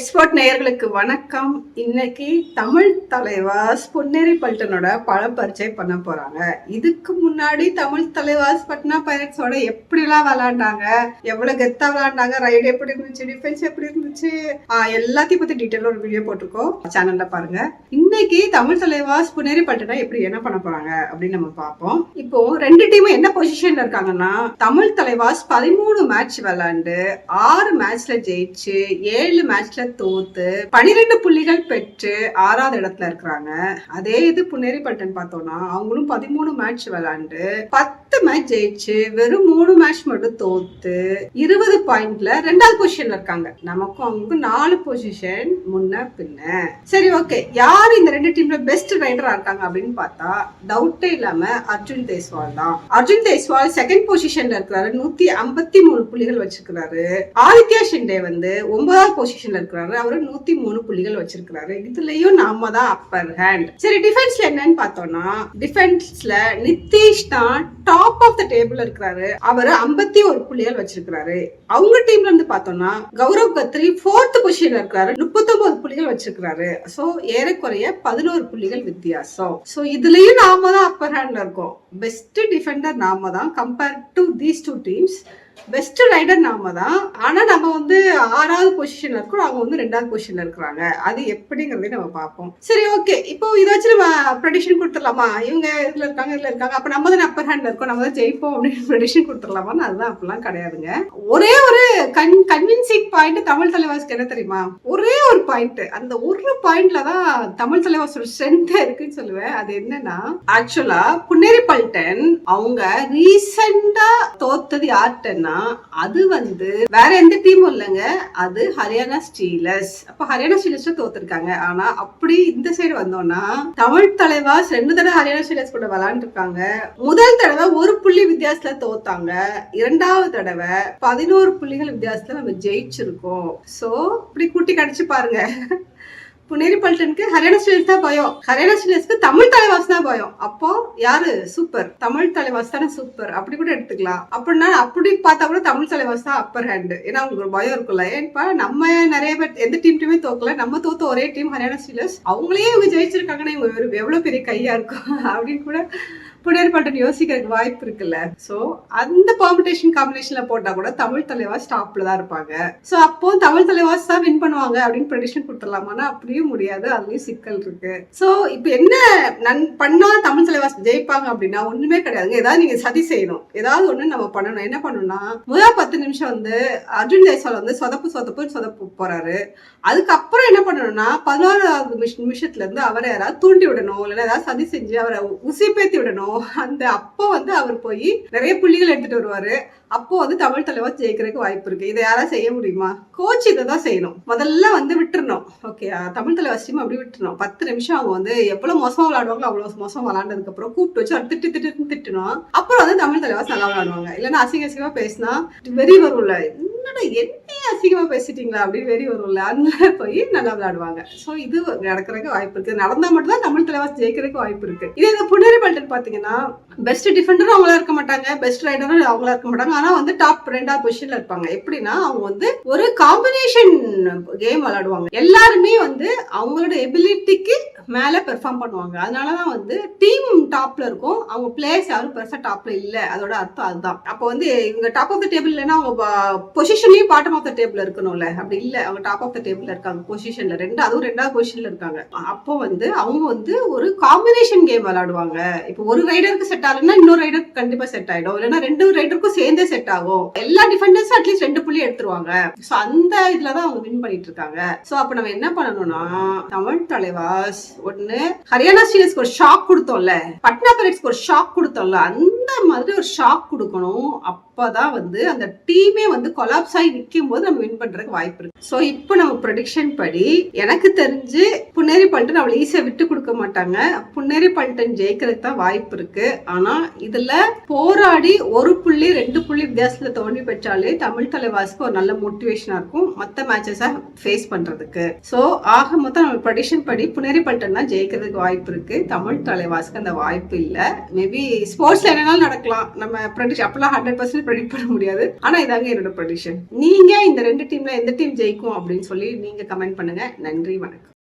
Expert நேயர்களுக்கு வணக்கம். இன்னைக்கு தமிழ் தலைவாஸ் பொன்னேரி பல்டனோட பழ பரிச்சை பண்ண போறாங்க. இதுக்கு முன்னாடி தமிழ் தலைவாஸ் பட்னா பைரட்ஸோட எப்படிலாம் விளையாண்டாங்க எவ்வளவு கெத்தா விளையாண்டாங்க ரைடு எப்படி இருந்துச்சு? டிஃபென்ஸ் எப்படி இருந்துச்சு? ஆஹ் எல்லாத்தையும் பத்தி டீட்டெயில் ஒரு வீடியோ போட்டிருக்கோம் சேனல்ல பாருங்க. இன்னைக்கு தமிழ் தலைவாஸ் பொன்னேரி பல்டனா எப்படி என்ன பண்ண போறாங்க அப்படின்னு நம்ம பார்ப்போம். இப்போ ரெண்டு டீமும் என்ன பொசிஷன்ல இருக்காங்கன்னா தமிழ் தலைவாஸ் பதிமூணு மேட்ச் விளையாண்டு ஆறு மேட்ச்ல ஜெயிச்சு ஏழு மேட்ச்ல தோத்து பனிரெண்டு புள்ளிகள் பெற்று ஆறாவது இடத்துல இருக்கிறாங்க. அதே இது புனேரி பல்டன் பார்த்தோம்னா அவங்களும் பதிமூணு மேட்ச் விளாண்டு பத்து மேட்ச் ஜெயிச்சு வெறும் மூணு மேட்ச் மட்டும் தோத்து இருபது பாயிண்ட்ல ரெண்டாவது பொசிஷன்ல இருக்காங்க. நமக்கும் அவங்களுக்கும் நாலு பொசிஷன் முன்ன பின்ன. சரி ஓகே யார் இந்த ரெண்டு டீம்ல பெஸ்ட் ரைடரா இருக்காங்க அப்படின்னு பார்த்தா டவுட்டே இல்லாம அர்ஜுன் தேஸ்வால் தான். அர்ஜுன் தேஸ்வால் செகண்ட் பொசிஷன்ல இருக்கிறாரு. நூத்தி ஐம்பத்தி மூணு புள்ளிகள் வச்சிருக்கிறாரு. ஆதித்யா ஷிண்டே வந்து ஒன்பதாவது பொசிஷன்ல இருக்கிறாரு. அவரு நூத்தி மூணு புள்ளிகள் வச்சிருக்கிறாரு. இதுலயும் நாம தான் அப்பர் ஹேண்ட் சரி டிஃபென்ஸ்ல என்னன்னு பார்த்தோம்னா டிஃபென்ஸ்ல நிதிஷ் தான் டாப் ஆஃப் த டேபிள் இருக்கிறாரு. அவர் ஐம்பத்தி ஒரு புள்ளிகள் வச்சிருக்கிறாரு. அவங்க டீம்ல இருந்து பார்த்தோம்னா கௌரவ் கத்ரி ஃபோர்த் பொசிஷன்ல இருக்கிறாரு. முப்பத்தொன்பது புள்ளிகள் வச்சிருக்கிறாரு. சோ ஏறக்குறைய பதினோரு புள்ளிகள் வித்தியாசம். சோ இதுலயும் நாம தான் அப்பர் ஹேண்ட்ல இருக்கோம். பெஸ்ட் டிஃபெண்டர் நாம தான் compare to these two teams best raider நாம தான் ஆனா நம்ம வந்து ஆறாவது பொசிஷன்ல இருக்கோம் அவங்க வந்து ரெண்டாவது பொசிஷன்ல இருக்கிறாங்க. அது எப்படிங்கறதையும் நம்ம பார்ப்போம். சரி ஓகே இப்போ இதை வச்சு நம்ம ப்ரெடிஷன் கொடுத்துடலாமா? இவங்க இதுல இருக்காங்க இதுல இருக்காங்க. அப்ப நம்ம தான் அப்பர் ஹேண்ட்ல இருக்கோம். நம்ம தான் ஜெயிப்போம் அப்படின்னு ப்ரெடிஷன் கொடுத்துடலாமான்னு அதுதான் அப்படிலாம் கிடையாதுங்க. ஒரே ஒரு கன் கன்வின்சிங் பாயிண்ட் தமிழ் தலைவாஸ்க்கு என்ன தெரியுமா? ஒரே ஒரு பாயிண்ட் அந்த ஒரு பாயிண்ட்ல தான் தமிழ் தலைவாசோட ஸ்ட்ரென்த் இருக்குன்னு சொல்லுவேன். அது என்னன்னா ஆக்சுவலா புன்னேரி பல்டன் அவங்க ரீசெண்டா தோத்தது யார்கிட்டன்னா அது வந்து வேற எந்த டீமும் இல்லைங்க. அது ஹரியானா ஸ்டீலர்ஸ். அப்ப ஹரியானா ஸ்டீலர்ஸ் தோத்துருக்காங்க. ஆனா அப்படி இந்த சைடு வந்தோம்னா தமிழ் தலைவாஸ் ரெண்டு தடவை ஹரியானா ஸ்டீலர்ஸ் கூட விளையாண்டுருக்காங்க. முதல் தடவை ஒரு புள்ளி வித்தியாசத்துல தோத்தாங்க. இரண்டாவது தடவை பதினோரு புள்ளிகள் வித்தியாசத்துல நம்ம ஜெயிச்சிருக்கோம். சோ இப்படி கூட்டி கடிச்சு பாருங்க. புனேரி பல்டனுக்கு ஹரியானா ஸ்டைல்ஸ் தான் பயம். ஹரியானா ஸ்டைல்ஸ்க்கு தமிழ் தலைவாஸ் தான் பயம். அப்போ யாரு? சூப்பர். தமிழ் தலைவாஸ் தானே சூப்பர். அப்படி கூட எடுத்துக்கலாம். அப்படின்னா அப்படி பார்த்தா கூட தமிழ் தலைவாஸ் தான் அப்பர் ஹேண்ட் ஏன்னா உங்களுக்கு ஒரு பயம் இருக்குல்ல ஏன்பா நம்ம நிறைய பேர் எந்த டீம் டீமே தோக்கல. நம்ம தோத்த ஒரே டீம் ஹரியானா ஸ்டைலர்ஸ். அவங்களே இவங்க ஜெயிச்சிருக்காங்கன்னா இவங்க எவ்வளவு பெரிய கையா இருக்கும். அப்படின்னு கூட புனேரி பல்டன் யோசிக்கிறதுக்கு வாய்ப்பு இருக்குல்ல. சோ அந்த பெர்மிட்டேஷன் காம்பினேஷன்ல போட்டா கூட தமிழ் தலைவாஸ் டாப்ல தான் இருப்பாங்க. சோ அப்போ தமிழ் தலைவாஸ் தான் வின் பண்ணுவாங்க அப்படின்னு ப்ரெடிஷன் கொடுத்துடலாமான்னா அப்படியும் முடியாது. அதுலயும் சிக்கல் இருக்கு. சோ இப்போ என்ன நன் பண்ணா தமிழ் தலைவாஸ் ஜெயிப்பாங்க அப்படின்னா ஒண்ணுமே கிடையாதுங்க. ஏதாவது நீங்க சதி செய்யணும். ஏதாவது ஒண்ணு நம்ம பண்ணணும். என்ன பண்ணணும்னா முதல் பத்து நிமிஷம் வந்து அர்ஜுன் ஜெய்சால் வந்து சொதப்பு சொதப்பு சொதப்பு போறாரு. அதுக்கப்புறம் என்ன பண்ணணும்னா பதினோராவது நிமிஷத்துல இருந்து அவரை யாராவது தூண்டி விடணும். இல்லைன்னா ஏதாவது சதி செஞ்சு அவரை உசிப்பேத்தி விடணும். அந்த அப்போ வந்து அவர் போய் நிறைய புள்ளிகள் எடுத்துட்டு வருவாரு. அப்போ வந்து தமிழ் தலைவர் ஜெயிக்கிறதுக்கு வாய்ப்பு இருக்கு. இதை யாராவது செய்ய முடியுமா? கோச் இதை தான் செய்யணும். முதல்ல வந்து விட்டுறணும். ஓகே தமிழ் தலைவர் டீம் அப்படி விட்டுறணும். பத்து நிமிஷம் அவங்க வந்து எவ்வளவு மோசமா விளையாடுவாங்களோ அவ்வளவு மோசம் விளையாண்டதுக்கு அப்புறம் கூப்பிட்டு வச்சு அவர் திட்டு திட்டு திட்டணும் அப்புறம் வந்து தமிழ் தலைவர் நல்லா விளையாடுவாங்க. இல்லைன்னா அசிங்க அசிங்கமா பேசினா வெறி வரும்ல. என்னடா என்ன அசிங்கமா பேசிட்டீங்களா அப்படின்னு வெறி வரும்ல. அதனால போய் நல்லா விளையாடுவாங்க. சோ இது நடக்கிறதுக்கு வாய்ப்பு இருக்கு. நடந்தா மட்டும் தான் தமிழ் தலைவாஸ் ஜெயிக்கிறதுக்கு வாய்ப்பு இருக்கு. இதே இந்த புனேரி பல்டன் பாத்தீங்கன்னா பெஸ்ட் டிஃபெண்டரும் அவங்களா இருக்க மாட்டாங்க. பெஸ்ட் ரைடரும் அவங்களா இருக்க மாட்டாங்க. ஆனா வந்து டாப் ரெண்டாவது பொசிஷன்ல இருப்பாங்க. எப்படின்னா அவங்க வந்து ஒரு காம்பினேஷன் கேம் விளையாடுவாங்க. எல்லாருமே வந்து அவங்களோட எபிலிட்டிக்கு மேல பெர்ஃபார்ம் பண்ணுவாங்க. அதனாலதான் வந்து டீம் டாப்ல இருக்கும். அவங்க பிளேயர்ஸ் யாரும் பெருசா டாப்ல இல்ல. அதோட அர்த்தம் அதுதான். அப்போ வந்து இவங்க டாப் ஆஃப் த டேபிள் இல்லைன்னா அவங்க பொசிஷன்லயும் பாட்டம் ஆஃப் த டேபிள் இருக்கணும்ல. அப்படி இல்ல அவங்க டாப் ஆஃப் த டேபிள் இருக்காங்க பொசிஷன்ல ரெண்டு அதுவும் ரெண்டாவது பொசிஷன்ல இருக்காங்க. அப்போ வந்து அவங்க வந்து ஒரு காம்பினேஷன் கேம் விளையாடுவாங்க. இப்போ ஒரு ரைடருக்கு செட் ஆகலன்னா இன்னொரு ரைடர் கண்டிப்பா செட் ஆயிடும். இல்லைன்னா ரெண்டு ரைடருக்கும் சேர்ந்தே செட் ஆகும். எல்லா டிஃபெண்டர்ஸும் அட்லீஸ்ட் ரெண்டு புள்ளி எடுத்துருவாங்க. சோ அந்த இதுலதான் அவங்க வின் பண்ணிட்டு இருக்காங்க. சோ அப்ப நம்ம என்ன பண்ணணும்னா தமிழ் தலைவாஸ் ஒன்னு ஹரியானா ஸ்டீலர்ஸ்க்கு ஒரு ஷாக் கொடுத்தோம்ல. பட்னா பைரட்ஸ்க்கு ஒரு ஷாக் கொடுத்தோம்ல. அந்த மாதிரி ஒரு ஷாக் கொடுக்கணும். அப்பதான் வந்து அந்த டீமே வந்து கொலாப்ஸ் ஆகி நிற்கும் போது நம்ம வின் பண்றதுக்கு வாய்ப்பு இருக்கு. ஸோ இப்போ நம்ம ப்ரொடிக்ஷன் படி எனக்கு தெரிஞ்சு புன்னேரி பல்டன் அவளை ஈஸியா விட்டு கொடுக்க மாட்டாங்க. புன்னேரி பல்டன் ஜெயிக்கிறதுக்கு தான் வாய்ப்பு இருக்கு. ஆனா இதுல போராடி ஒரு புள்ளி ரெண்டு புள்ளி வித்தியாசத்துல தோல்வி பெற்றாலே தமிழ் தலைவாசிக்கு ஒரு நல்ல மோட்டிவேஷனா இருக்கும் மத்த மேட்சஸை ஃபேஸ் பண்றதுக்கு. சோ ஆக மொத்தம் நம்ம ப்ரடிஷன் படி புனேரி பல்டன் தான் ஜெயிக்கிறதுக்கு வாய்ப்பு இருக்கு. தமிழ் தலைவாசிக்கு அந்த வாய்ப்பு இல்ல. மேபி ஸ்போர்ட்ஸ்ல என்னனாலும் நடக்கலாம். நம்ம ப்ரடிஷன் அப்பெல்லாம் ஹண்ட்ரட் பர்சன்ட் ப்ரெடிக்ட் பண்ண முடியாது. ஆனா இதாங்க என்னோட ப்ரடிஷன் நீங்க இந்த ரெண்டு டீம்ல எந்த டீம் ஜெயிக்கும் அப்படின்னு சொல்லி நீங்க கமெண்ட் பண்ணுங்க. நன்றி வணக்கம்.